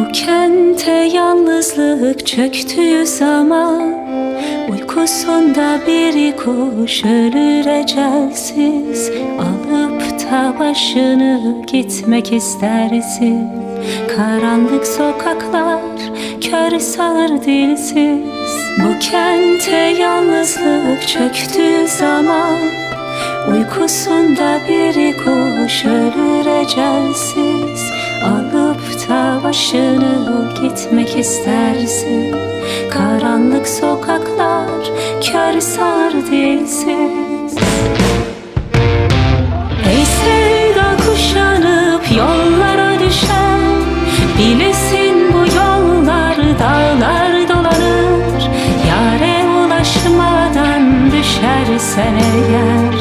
Bu kente yalnızlık çöktüğü zaman. Uykusunda bir kuş ölür ecelsiz. Alıp da başını gitmek istersin. Karanlık sokaklar kör sağır dilsiz. Bu kente yalnızlık çöktüğü zaman. Uykusunda bir kuş ölür ecelsiz başını gitmek istersin. Karanlık sokaklar kör sağır dilsiz Ey sevda kuşanıp yollara düşen Bilesin bu yollar dağlar dolanır. Yare ulaşmadan düşersen eğer